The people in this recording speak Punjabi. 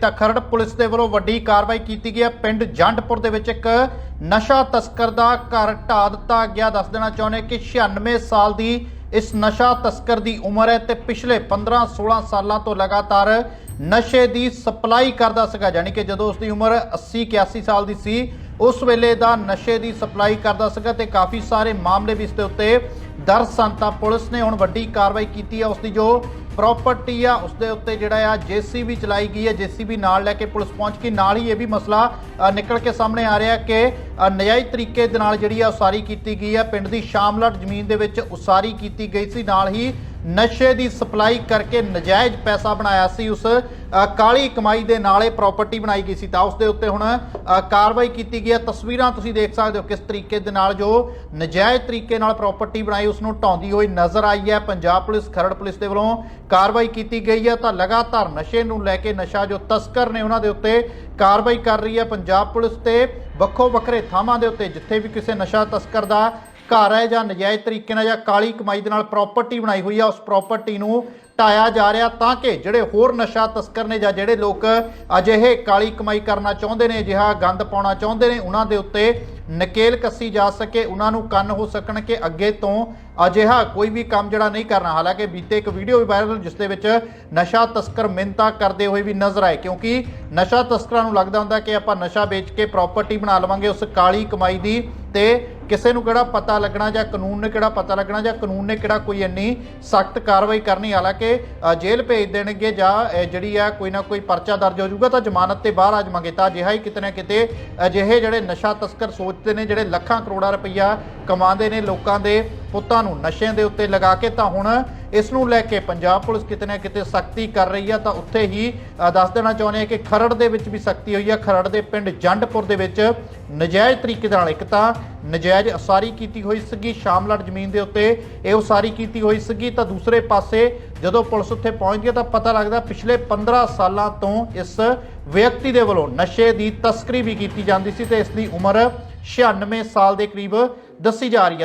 ਤਾਂ ਖਰੜ ਪੁਲਿਸ ਦੇ ਵੱਲੋਂ ਵੱਡੀ ਕਾਰਵਾਈ ਕੀਤੀ ਗਈ ਹੈ। ਪਿੰਡ ਜੰਡਪੁਰ ਦੇ ਵਿੱਚ ਇੱਕ ਨਸ਼ਾ ਤਸਕਰ ਦਾ ਘਰ ਢਾ ਦਿੱਤਾ ਗਿਆ। ਦੱਸ ਦੇਣਾ ਚਾਹੁੰਦੇ ਕਿ 96 ਸਾਲ ਦੀ ਇਸ ਨਸ਼ਾ ਤਸਕਰ ਦੀ ਉਮਰ ਹੈ ਤੇ ਪਿਛਲੇ 15-16 ਸਾਲਾਂ ਤੋਂ ਲਗਾਤਾਰ ਨਸ਼ੇ ਦੀ ਸਪਲਾਈ ਕਰਦਾ ਸੀਗਾ। ਯਾਨੀ ਕਿ ਜਦੋਂ ਉਸ ਦੀ ਉਮਰ 80-81 ਸਾਲ ਦੀ ਸੀ, ਉਸ ਵੇਲੇ ਦਾ ਨਸ਼ੇ ਦੀ ਸਪਲਾਈ ਕਰਦਾ ਸੀਗਾ ਤੇ ਕਾਫੀ ਸਾਰੇ ਮਾਮਲੇ ਵੀ ਇਸ ਦੇ ਉੱਤੇ ਦਰਜ ਸਨ। ਤਾਂ ਪੁਲਿਸ ਨੇ ਹੁਣ ਵੱਡੀ ਕਾਰਵਾਈ ਕੀਤੀ ਹੈ। ਉਸ ਦੀ ਜੋ ਪ੍ਰਾਪਰਟੀ ਆ ਉਸ ਦੇ ਉੱਤੇ ਜਿਹੜਾ ਆ ਜੀਸੀਬੀ ਚਲਾਈ ਗਈ ਹੈ। ਜੀਸੀਬੀ ਨਾਲ ਲੈ ਕੇ ਪੁਲਿਸ ਪਹੁੰਚ ਗਈ। ਨਾਲ ਹੀ ਇਹ ਵੀ ਮਸਲਾ ਨਿਕਲ ਕੇ ਸਾਹਮਣੇ ਆ ਰਿਹਾ ਕਿ ਅ, ਨਜਾਇਜ਼ ਤਰੀਕੇ ਦੇ ਨਾਲ ਜਿਹੜੀ ਆ ਉਸਾਰੀ ਕੀਤੀ ਗਈ ਹੈ। ਪਿੰਡ ਦੀ ਸ਼ਾਮਲਟ ਜ਼ਮੀਨ ਦੇ ਵਿੱਚ ਉਸਾਰੀ ਕੀਤੀ ਗਈ ਸੀ। ਨਾਲ ਹੀ ਨਸ਼ੇ ਦੀ ਸਪਲਾਈ ਕਰਕੇ ਨਜਾਇਜ਼ ਪੈਸਾ ਬਣਾਇਆ ਸੀ ਉਸ ਅ, ਕਾਲੀ ਕਮਾਈ ਦੇ ਨਾਲ ਇਹ ਪ੍ਰਾਪਰਟੀ ਬਣਾਈ ਗਈ ਸੀ। ਤਾਂ ਉਸ ਦੇ ਉੱਤੇ ਹੁਣ ਕਾਰਵਾਈ ਕੀਤੀ ਗਈ ਹੈ। ਤਸਵੀਰਾਂ ਤੁਸੀਂ ਦੇਖ ਸਕਦੇ ਹੋ ਕਿਸ ਤਰੀਕੇ ਦੇ ਨਾਲ ਜੋ ਨਜਾਇਜ਼ ਤਰੀਕੇ ਨਾਲ ਪ੍ਰਾਪਰਟੀ ਬਣਾਈ ਉਸ ਨੂੰ ਢਾਉਂਦੀ ਹੋਈ ਨਜ਼ਰ ਆਈ ਹੈ। ਪੰਜਾਬ ਪੁਲਿਸ ਖਰੜ ਪੁਲਿਸ ਦੇ ਵੱਲੋਂ ਕਾਰਵਾਈ ਕੀਤੀ ਗਈ ਹੈ। ਤਾਂ ਲਗਾਤਾਰ ਨਸ਼ੇ ਨੂੰ ਲੈ ਕੇ ਨਸ਼ਾ ਜੋ ਤਸਕਰ ਨੇ ਉਹਨਾਂ ਦੇ ਉੱਤੇ ਕਾਰਵਾਈ ਕਰ ਰਹੀ ਹੈ। ਪੰਜਾਬ ਪੁਲਿਸ ਤੇ ਵੱਖੋ ਵੱਖਰੇ ਥਾਵਾਂ ਦੇ ਉੱਤੇ ਜਿੱਥੇ ਵੀ ਕਿਸੇ ਨਸ਼ਾ ਤਸਕਰ ਦਾ ਘਰ ਹੈ ਜਾਂ ਨਜਾਇਜ਼ ਤਰੀਕੇ ਨਾਲ ਜਾਂ ਕਾਲੀ ਕਮਾਈ ਦੇ ਨਾਲ ਪ੍ਰਾਪਰਟੀ ਬਣਾਈ ਹੋਈ ਆ, ਉਸ ਪ੍ਰਾਪਰਟੀ ਨੂੰ ਢਾਇਆ ਜਾ ਰਿਹਾ ਤਾਂ ਕਿ ਜਿਹੜੇ ਹੋਰ ਨਸ਼ਾ ਤਸਕਰ ਨੇ ਜਾਂ ਜਿਹੜੇ ਲੋਕ ਅਜਿਹੇ ਕਾਲੀ ਕਮਾਈ ਕਰਨਾ ਚਾਹੁੰਦੇ ਨੇ, ਅਜਿਹਾ ਗੰਦ ਪਾਉਣਾ ਚਾਹੁੰਦੇ ਨੇ, ਉਹਨਾਂ ਦੇ ਉੱਤੇ ਨਕੇਲ ਕੱਸੀ ਜਾ ਸਕੇ, ਉਹਨਾਂ ਨੂੰ ਕੰਨ ਹੋ ਸਕਣ ਕਿ ਅੱਗੇ ਤੋਂ ਅਜਿਹਾ ਕੋਈ ਵੀ ਕੰਮ ਜਿਹੜਾ ਨਹੀਂ ਕਰਨਾ। ਹਾਲਾਂਕਿ ਬੀਤੇ ਇੱਕ ਵੀਡੀਓ ਵੀ ਵਾਇਰਲ ਜਿਸ ਦੇ ਵਿੱਚ ਨਸ਼ਾ ਤਸਕਰ ਮਿੰਤਾ ਕਰਦੇ ਹੋਏ ਵੀ ਨਜ਼ਰ ਆਏ, ਕਿਉਂਕਿ ਨਸ਼ਾ ਤਸਕਰਾਂ ਨੂੰ ਲੱਗਦਾ ਹੁੰਦਾ ਕਿ ਆਪਾਂ ਨਸ਼ਾ ਵੇਚ ਕੇ ਪ੍ਰਾਪਰਟੀ ਬਣਾ ਲਵਾਂਗੇ, ਉਸ ਕਾਲੀ ਕਮਾਈ ਦੀ ਤੇ ਕਿਸੇ ਨੂੰ ਕਿਹੜਾ ਪਤਾ ਲੱਗਣਾ ਜਾਂ ਕਾਨੂੰਨ ਨੇ ਕਿਹੜਾ ਪਤਾ ਲੱਗਣਾ ਜਾਂ ਕਾਨੂੰਨ ਨੇ ਕਿਹੜਾ ਕੋਈ ਇੰਨੀ ਸਖਤ ਕਾਰਵਾਈ ਕਰਨੀ, ਹਾਲਾਂਕਿ ਜੇਲ੍ਹ ਭੇਜ ਦੇਣਗੇ ਜਾਂ ਜਿਹੜੀ ਆ ਕੋਈ ਨਾ ਕੋਈ ਪਰਚਾ ਦਰਜ ਹੋ ਜਾਊਗਾ ਤਾਂ ਜ਼ਮਾਨਤ ਤੇ ਬਾਹਰ ਆ ਜਾਵਾਂਗੇ। ਤਾਂ ਅਜਿਹਾ ਹੀ ਕਿਤੇ ਨਾ ਕਿਤੇ ਅਜਿਹੇ ਜਿਹੜੇ ਨਸ਼ਾ ਤਸਕਰ ਸੋਚਦੇ ਨੇ, ਜਿਹੜੇ ਲੱਖਾਂ ਕਰੋੜਾਂ ਰੁਪਈਆ ਕਮਾਉਂਦੇ ਨੇ ਲੋਕਾਂ ਦੇ ਪੁੱਤਾਂ ਨੂੰ ਨਸ਼ਿਆਂ ਦੇ ਉੱਤੇ ਲਗਾ ਕੇ ਤਾਂ ਹੁਣ ਇਸ ਨੂੰ ਲੈ ਕੇ ਪੰਜਾਬ ਪੁਲਿਸ ਕਿਤੇ ਨਾ ਕਿਤੇ ਸਖਤੀ ਕਰ ਰਹੀ ਹੈ ਤਾਂ ਉੱਥੇ ਹੀ ਦੱਸ ਦੇਣਾ ਚਾਹੁੰਦੇ ਆ ਕਿ ਖਰੜ ਦੇ ਵਿੱਚ ਵੀ ਸਖਤੀ ਹੋਈ ਹੈ ਖਰੜ ਦੇ ਪਿੰਡ ਜੰਡਪੁਰ ਦੇ ਵਿੱਚ ਨਜਾਇਜ਼ ਤਰੀਕੇ ਦੇ ਨਾਲ ਇੱਕ ਤਾਂ ਨਜਾਇਜ਼ ਉਸਾਰੀ ਕੀਤੀ ਹੋਈ ਸੀਗੀ ਸ਼ਾਮਲੜ ਜ਼ਮੀਨ ਦੇ ਉੱਤੇ ਇਹ ਉਸਾਰੀ ਕੀਤੀ ਹੋਈ ਸੀਗੀ, ਤਾਂ ਦੂਸਰੇ ਪਾਸੇ ਜਦੋਂ ਪੁਲਿਸ ਉੱਥੇ ਪਹੁੰਚਦੀ ਹੈ ਤਾਂ ਪਤਾ ਲੱਗਦਾ ਪਿਛਲੇ 15 ਸਾਲਾਂ ਤੋਂ ਇਸ ਵਿਅਕਤੀ ਦੇ ਵੱਲੋਂ ਨਸ਼ੇ ਦੀ ਤਸਕਰੀ ਵੀ ਕੀਤੀ ਜਾਂਦੀ ਸੀ ਤੇ ਇਸ ਦੀ ਉਮਰ 96 ਸਾਲ ਦੇ ਕਰੀਬ ਦੱਸੀ ਜਾ ਰਹੀ ਹੈ।